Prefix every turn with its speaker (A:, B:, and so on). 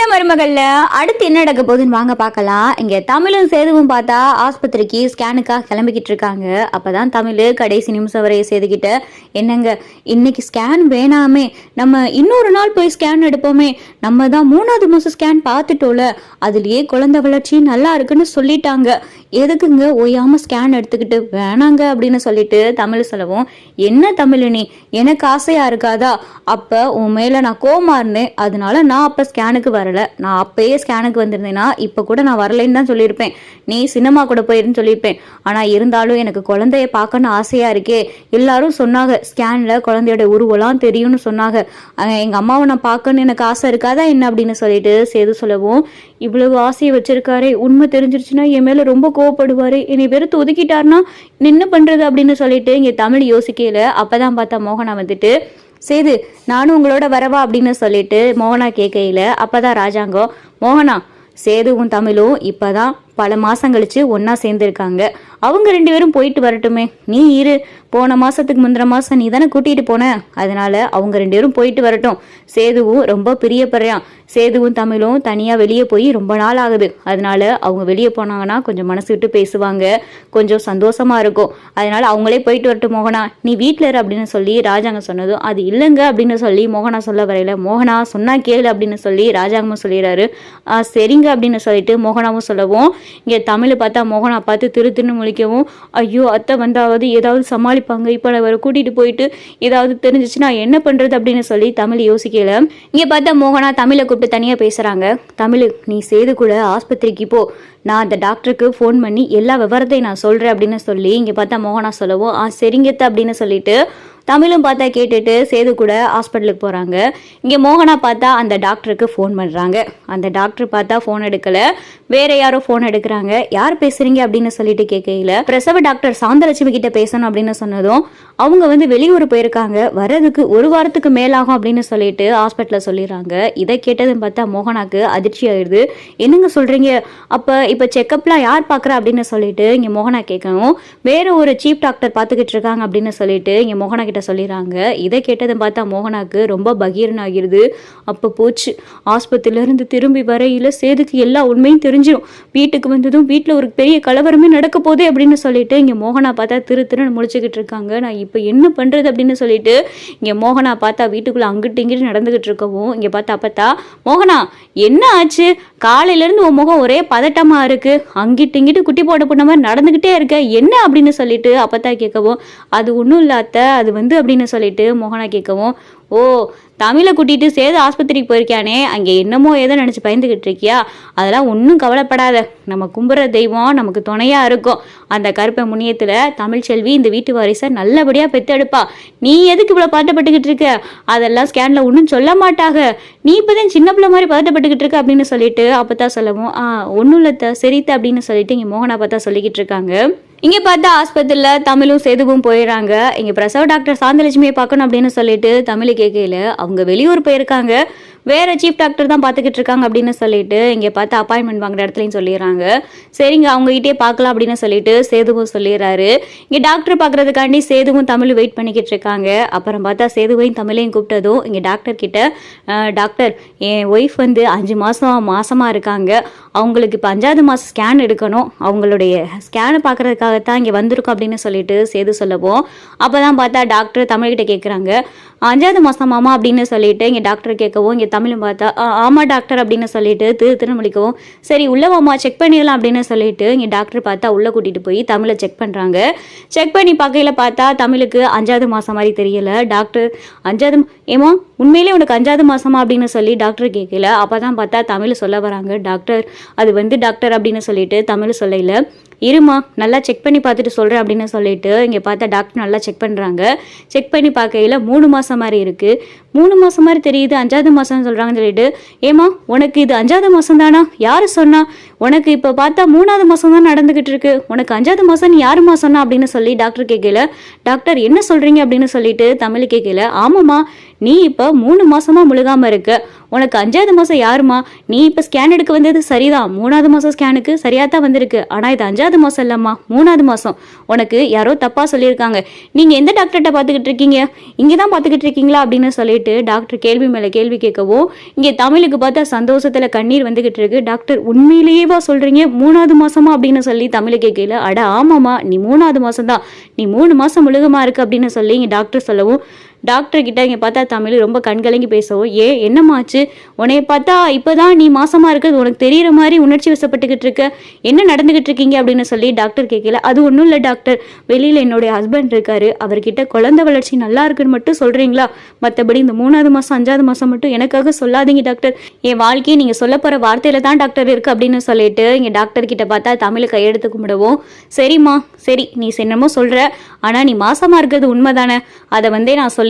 A: சின்ன மருமகள்ல? அடுத்து என்ன நடக்க போகுதுன்னு வாங்க பார்க்கலாம். இங்க தமிழும் சேதுவும் பார்த்தா ஆஸ்பத்திரிக்கு ஸ்கேனுக்காக கிளம்பிக்கிட்டு இருக்காங்க. அப்பதான் தமிழ் கடைசி நிமிஷம் வரைய சேதுக்கிட்ட என்னங்க இன்னைக்கு ஸ்கேன் வேணாமே. நம்ம இன்னொரு நாள் போய் ஸ்கேன் எடுப்போமே. நம்ம தான் மூணாவது மாசம் ஸ்கேன் பார்த்துட்டோல அதுலயே குழந்தை வளர்ச்சி நல்லா இருக்குன்னு சொல்லிட்டாங்க. எதுக்குங்க ஓயாம ஸ்கேன் எடுத்துக்கிட்டு வேணாங்க அப்படின்னு சொல்லிட்டு தமிழ் சொல்லவும் என்ன தமிழ் நீ? எனக்கு ஆசையா இருக்காதா? அப்ப உன் மேல நான் கோமா இருந்தேன். அதனால நான் அப்ப ஸ்கேனுக்கு வரல. நான் அப்பயே ஸ்கேனுக்கு வந்திருந்தேன்னா இப்போ கூட நான் வரலைன்னு தான் சொல்லியிருப்பேன். நீ சினிமா கூட போயிருன்னு சொல்லியிருப்பேன். ஆனால் இருந்தாலும் எனக்கு குழந்தைய பார்க்கணும்னு ஆசையாக இருக்கே. எல்லாரும் சொன்னாங்க ஸ்கேனில் குழந்தையோட உருவெல்லாம் தெரியும்னு சொன்னாங்க. எங்கள் அம்மாவை நான் பார்க்கணும்னு எனக்கு ஆசை இருக்காதா என்ன? அப்படின்னு சொல்லிட்டு சேது சொல்லவும் இவ்வளவு ஆசையை வச்சிருக்காரே. உண்மை தெரிஞ்சிருச்சுன்னா என் மேலே ரொம்ப கோவப்படுவார். என்னை வெறுத்து ஒதுக்கிட்டாருன்னா என்ன பண்ணுறது அப்படின்னு சொல்லிட்டு இங்கே தமிழ் யோசிக்கையில அப்போ தான் பார்த்தா மோகனா வந்துட்டு சேது நானும் உங்களோட வரவா அப்படின்னு சொல்லிட்டு மோகனா கேட்கையில் அப்போ தான் ராஜாங்கம் மோகனா சேதுவும் தமிழும் இப்போ தான் பல மாதம் கழிச்சு ஒன்றா சேர்ந்துருக்காங்க. அவங்க ரெண்டு பேரும் போயிட்டு வரட்டுமே. நீ இரு. போன மாசத்துக்கு முந்தின மாசம் நீ தானே கூட்டிட்டு போன. அதனால அவங்க ரெண்டு பேரும் போயிட்டு வரட்டும். சேதுவும் ரொம்ப பிரியப்படுறான். சேதுவும் தமிழும் தனியா வெளியே போய் ரொம்ப நாள் ஆகுது. அதனால அவங்க வெளியே போனாங்கன்னா கொஞ்சம் மனசு விட்டு பேசுவாங்க. கொஞ்சம் சந்தோஷமா இருக்கும். அதனால அவங்களே போயிட்டு வரட்டும் மோகனா. நீ வீட்டில் இரு அப்படின்னு சொல்லி ராஜாங்க சொன்னதும் அது இல்லைங்க அப்படின்னு சொல்லி மோகனா சொல்ல வரையில மோகனா சொன்னா கேளு அப்படின்னு சொல்லி ராஜாங்கமும் சொல்லிடுறாரு. சரிங்க அப்படின்னு சொல்லிட்டு மோகனாவும் சொல்லவும் இங்கே தமிழ் பார்த்தா மோகனா பார்த்து திரு திருன்னு முழிக்கவும் ஐயோ அத்தை வந்தாவது ஏதாவது சமாளிப்பாங்க. இப்போ அவரை கூட்டிகிட்டு போயிட்டு ஏதாவது தெரிஞ்சிச்சுன்னா என்ன பண்ணுறது அப்படின்னு சொல்லி தமிழ் யோசிக்கல. இங்கே பார்த்தா மோகனா தமிழை கூப்பிட்டு தனியாக பேசுகிறாங்க தமிழ் நீ செய்து கூட ஆஸ்பத்திரிக்கு போ. நான் அந்த டாக்டருக்கு ஃபோன் பண்ணி எல்லா விவரத்தையும் நான் சொல்கிறேன் அப்படின்னு சொல்லி இங்கே பார்த்தா மோகனா சொல்லவும் ஆ சரிங்கத்த அப்படின்னு சொல்லிட்டு தமிழும் பார்த்தா கேட்டுட்டு சேது கூட ஹாஸ்பிட்டலுக்கு போகிறாங்க இங்கே மோகனா பார்த்தா அந்த டாக்டருக்கு ஃபோன் பண்ணுறாங்க அந்த டாக்டர் பார்த்தா ஃபோன் எடுக்கலை. வேற யாரோ ஃபோன் எடுக்கிறாங்க. யார் பேசுகிறீங்க அப்படின்னு சொல்லிட்டு கேட்கையில பிரசவ டாக்டர் சாந்தலட்சுமி கிட்ட பேசணும் அப்படின்னு சொன்னதும் அவங்க வந்து வெளியூர் போயிருக்காங்க வர்றதுக்கு ஒரு வாரத்துக்கு மேலாகும் அப்படின்னு சொல்லிட்டு ஹாஸ்பிட்டலில் சொல்லிடுறாங்க. இதை கேட்டதும் பார்த்தா மோகனாக்கு அதிர்ச்சி ஆயிடுது. என்னங்க சொல்கிறீங்க அப்போ இப்போ செக்கப்லாம் யார் பார்க்குறா அப்படின்னு சொல்லிட்டு இங்கே மோகனா கேட்கவும் வேறு ஒரு சீப் டாக்டர் பார்த்துக்கிட்டு இருக்காங்க அப்படின்னு சொல்லிட்டு இங்கே மோகனா கிட்ட சொல்லிடுறாங்க. இதை கேட்டதும் பார்த்தா மோகனாக்கு ரொம்ப பகீரன் ஆகிடுது அப்போ போச்சு. ஆஸ்பத்திரியிலேருந்து திரும்பி வரையில் சேதுக்கு எல்லா உண்மையும் தெரிஞ்சிடும் வீட்டுக்கு வந்ததும் வீட்டில் ஒரு பெரிய கலவரமே நடக்க போதே அப்படின்னு சொல்லிட்டு இங்கே மோகனா பார்த்தா திரு திருன்னு முடிச்சுக்கிட்டு இருக்காங்க. நான் இப்போ என்ன பண்ணுறது அப்படின்னு சொல்லிட்டு இங்கே மோகனா பார்த்தா வீட்டுக்குள்ளே அங்கிட்டு இங்கிட்டு நடந்துக்கிட்டு இருக்கவும் இங்கே பார்த்தா பார்த்தா மோகனா என்ன ஆச்சு? காலையிலேருந்து உன் முகம் ஒரே பதட்டமாக இருக்கு. அங்கிட்டு இங்கிட்டு குட்டி போட போன மாதிரி நடந்துக்கிட்டே இருக்க. என்ன அப்படின்னு சொல்லிட்டு அப்பத்தா கேட்கவும் அது ஒன்றும் இல்லாத அது வந்து அப்படின்னு சொல்லிட்டு மோகனா கேட்கவும் ஓ தமிழை கூட்டிட்டு சேது ஆஸ்பத்திரிக்கு போயிருக்கியானே அங்கே என்னமோ ஏதோ நினச்சி பயந்துக்கிட்டு இருக்கியா? அதெல்லாம் ஒன்றும் கவலைப்படாத. நம்ம கும்புற தெய்வம் நமக்கு துணையாக இருக்கும். அந்த கருப்பை முனியத்தில் தமிழ் செல்வி இந்த வீட்டு வாரிசை நல்லபடியாக பெத்தெடுப்பா நீ எதுக்கு இவ்வளோ பதட்டப்பட்டுக்கிட்டு இருக்க? அதெல்லாம் ஸ்கேனில் ஒன்றும் சொல்ல மாட்டாங்க நீ இப்போதான் சின்ன பிள்ளை மாதிரி பதட்டப்பட்டுக்கிட்டு இருக்க அப்படின்னு சொல்லிட்டு அப்போ தான் சொல்லவும் ஆ ஒன்றும் இல்லை சரித்த அப்படின்னு சொல்லிட்டு இங்கே மோகனா பார்த்தா சொல்லிக்கிட்டு இருக்காங்க. இங்கே பார்த்தா ஆஸ்பத்திரியில் தமிழும் சேதுவும் போயிடுறாங்க. இங்கே பிரசவ டாக்டர் சாந்தலட்சுமியை பார்க்கணும் அப்படின்னு சொல்லிட்டு தமிழ் கேட்கையில அவங்க வெளியூர் போயிருக்காங்க. வேற சீஃப் டாக்டர் தான் பார்த்துக்கிட்டு இருக்காங்க அப்படின்னு சொல்லிட்டு இங்கே பார்த்து அப்பாயின்மெண்ட் வாங்குற இடத்துலையும் சொல்லிடுறாங்க. சரிங்க அவங்ககிட்டயே பார்க்கலாம் அப்படின்னு சொல்லிட்டு சேதுவும் சொல்லிடுறாரு. இங்கே டாக்டர் பார்க்கறதுக்காண்டி சேதுவும் தமிழ் வெயிட் பண்ணிக்கிட்டு இருக்காங்க. அப்புறம் பார்த்தா சேதுவையும் தமிழையும் கூப்பிட்டதும் இங்கே டாக்டர் கிட்ட டாக்டர் என் ஒய்ஃப் வந்து அஞ்சு மாதம் மாசமாக இருக்காங்க. அவங்களுக்கு இப்போ அஞ்சாவது மாதம் ஸ்கேன் எடுக்கணும். அவங்களுடைய ஸ்கேனை பார்க்கறதுக்காகத்தான் இங்கே வந்திருக்கோம் அப்படின்னு சொல்லிட்டு சேது சொல்லவும். அப்போ தான் பார்த்தா டாக்டர் தமிழ்கிட்ட கேட்குறாங்க அஞ்சாவது மாதமாமா அப்படின்னு சொல்லிட்டு இங்கே டாக்டர் கேட்கவும் இங்கே தமிழும் பார்த்தா "ஆ, டாக்டர் அப்படின்னு சொல்லிட்டு திரு திரு முடிக்கவும் சரி உள்ளே வாமா செக் பண்ணிடலாம் அப்படின்னு சொல்லிட்டு இங்கே டாக்டர் பார்த்தா உள்ளே கூட்டிகிட்டு போய் தமிழை செக் பண்ணுறாங்க செக் பண்ணி பார்க்கையில் பார்த்தா தமிழுக்கு அஞ்சாவது மாதம் மாதிரி தெரியல. டாக்டர் அஞ்சாவது ஏமா ஏம்மா உண்மையிலே உனக்கு அஞ்சாவது மாதமா அப்படின்னு சொல்லி டாக்டர் கேட்கல. அப்போ தான் பார்த்தா தமிழ் சொல்ல வராங்க. டாக்டர் அது வந்து டாக்டர் அப்படின்னு சொல்லிட்டு தமிழ் சொல்லல இருமா நல்லா செக் பண்ணி பார்த்துட்டு சொல்கிறேன் அப்படின்னு சொல்லிட்டு இங்கே பார்த்தா டாக்டர் நல்லா செக் பண்ணுறாங்க செக் பண்ணி பார்க்கையில மூணு மாதம் மாதிரி இருக்குது மூணு மாதம் மாதிரி தெரியுது அஞ்சாவது மாதம்னு சொல்கிறாங்கன்னு சொல்லிட்டு ஏமா உனக்கு இது அஞ்சாவது மாதம் தானா? யார் சொன்னா? உனக்கு இப்போ பார்த்தா மூணாவது மாதம் தான் நடந்துகிட்டு இருக்கு. உனக்கு அஞ்சாவது மாதம் நீ யாருமா சொன்னா அப்படின்னு சொல்லி டாக்டர் கேட்கல டாக்டர் என்ன சொல்றீங்க? அப்படின்னு சொல்லிட்டு தமிழ் கேட்கல ஆமாம்மா நீ இப்போ மூணு மாசமா முழுகாம இருக்க. உனக்கு அஞ்சாவது மாதம் யாருமா நீ இப்போ ஸ்கேன் எடுக்க வந்தது சரிதான். மூணாவது மாதம் ஸ்கேனுக்கு சரியாக தான் வந்திருக்கு. ஆனால் இது அஞ்சாவது மாதம் இல்லைம்மா. மூணாவது மாதம் உனக்கு யாரோ தப்பாக சொல்லியிருக்காங்க. நீங்கள் எந்த டாக்டர்கிட்ட பார்த்துக்கிட்டு இருக்கீங்க? இங்கே தான் பார்த்துக்கிட்டு இருக்கீங்களா? அப்படின்னு சொல்லிட்டு டாக்டர் கேள்வி மேலே கேள்வி கேட்கவும் இங்கே தமிழுக்கு பார்த்தா சந்தோஷத்தில் கண்ணீர் வந்துகிட்டு இருக்கு. டாக்டர் உண்மையிலேயே உண்மையிலேயேவா சொல்கிறீங்க மூணாவது மாசமா அப்படின்னு சொல்லி தமிழை கேட்கல அட ஆமாம்மா நீ மூணாவது மாதம் தான் நீ மூணு மாதம் முழுகமா இருக்கு அப்படின்னு சொல்லி டாக்டர் சொல்லவும் டாக்டர் கிட்ட இங்கே பார்த்தா தமிழ் ரொம்ப கண்கலங்கி பேசவும் ஏ என்னமாச்சு உன்னைய பார்த்தா இப்போதான் நீ மாசமா இருக்கிறது உனக்கு தெரியற மாதிரி உணர்ச்சி வசப்பட்டுக்கிட்டு இருக்க. என்ன நடந்துகிட்டு இருக்கீங்க? அப்படின்னு சொல்லி டாக்டர் கேட்கல. அது ஒன்றும் இல்லை டாக்டர். வெளியில் என்னுடைய ஹஸ்பண்ட் இருக்காரு. அவர்கிட்ட குழந்தை வளர்ச்சி நல்லா இருக்குன்னு மட்டும் சொல்றீங்களா? மற்றபடி இந்த மூணாவது மாதம் அஞ்சாவது மாதம் மட்டும் எனக்காக சொல்லாதீங்க டாக்டர். என் வாழ்க்கையை நீங்கள் சொல்ல போகிற வார்த்தையில தான் டாக்டர் இருக்கு அப்படின்னு சொல்லிட்டு இங்கே டாக்டர் கிட்ட பார்த்தா தமிழை கையெடுத்து கும்பிடுவோம் சரிம்மா சரி நீ என்னமோ சொல்ற. ஆனால் நீ மாசமா இருக்கிறது உண்மைதானே? அதை வந்தே நான் சொல்லி